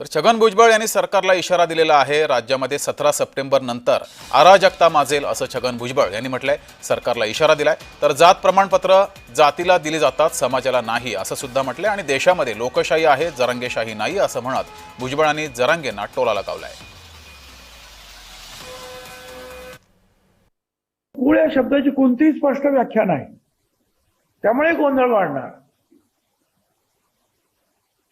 तर छगन भुजबळ यांनी सरकारला इशारा दिलेला आहे. राज्यामध्ये सतरा सप्टेंबर नंतर अराजकता माजेल असं छगन भुजबळ यांनी म्हटलंय. सरकारला इशारा दिलाय. तर जात प्रमाणपत्र जातीला दिली जातात समाजाला नाही असं सुद्धा म्हटलंय. आणि देशामध्ये लोकशाही आहे जरंगेशाही नाही असं म्हणत भुजबळांनी जरांगेंना टोला लगावलाय. मूळ या शब्दाची कोणतीही स्पष्ट व्याख्या नाही. त्यामुळे गोंधळ वाढणार.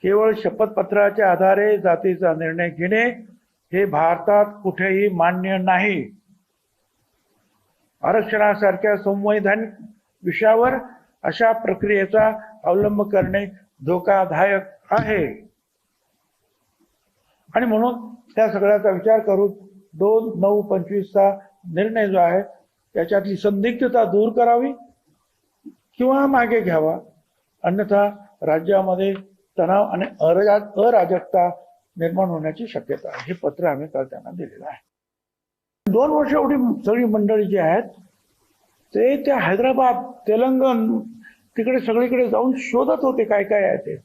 केवळ शपथपत्राच्या आधारे जातीचा निर्णय घेणे हे भारतात कुठेही मान्य नाही. आरक्षणासारख्या संवैधानिक विषयावर अशा प्रक्रियेचा अवलंब करणे धोकादायक आहे. आणि म्हणून त्या सगळ्याचा विचार करून दोन नऊ पंचवीसचा निर्णय जो आहे त्याच्यातली संदिग्धता दूर करावी किंवा मागे घ्यावा. अन्यथा राज्यामध्ये तणाव आणि अराज अराजकता निर्माण होण्याची शक्यता आहे. हे पत्र आम्ही काल त्यांना दिलेलं आहे. दोन वर्ष एवढी सगळी मंडळी जी आहेत ते त्या हैदराबाद तेलंगण तिकडे सगळीकडे जाऊन शोधत होते काय काय आहे ते.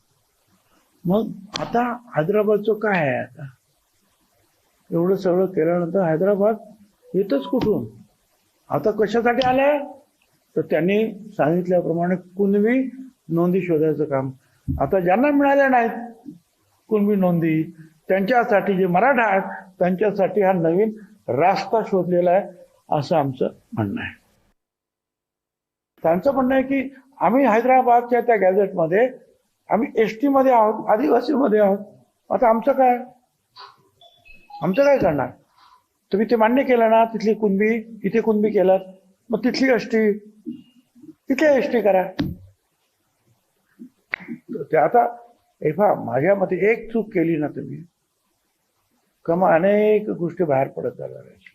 मग आता हैदराबादचं काय आहे आता? एवढं सगळं केल्यानंतर हैदराबाद येतच कुठून? आता कशासाठी आलंय? तर त्यांनी सांगितल्याप्रमाणे कुणबी नोंदी शोधायचं काम आता ज्यांना मिळाल्या नाहीत कुणबी नोंदी त्यांच्यासाठी जे मराठा आहेत त्यांच्यासाठी हा नवीन रास्ता शोधलेला आहे असं आमचं म्हणणं आहे. त्यांचं म्हणणं आहे की आम्ही हैदराबादच्या त्या गॅझेटमध्ये आम्ही एस टी मध्ये आहोत आदिवासीमध्ये आहोत. आता आमचं काय? आमचं काय करणार? तुम्ही ते मान्य केलं ना तिथली कुणबी इथे कुणबी केलं मग तिथली एस टी तिथे एस टी करा. ते आता हे पहा माझ्या मते एक चूक केली ना तुम्ही कमा अनेक गोष्टी बाहेर पडत जाणार आहेत.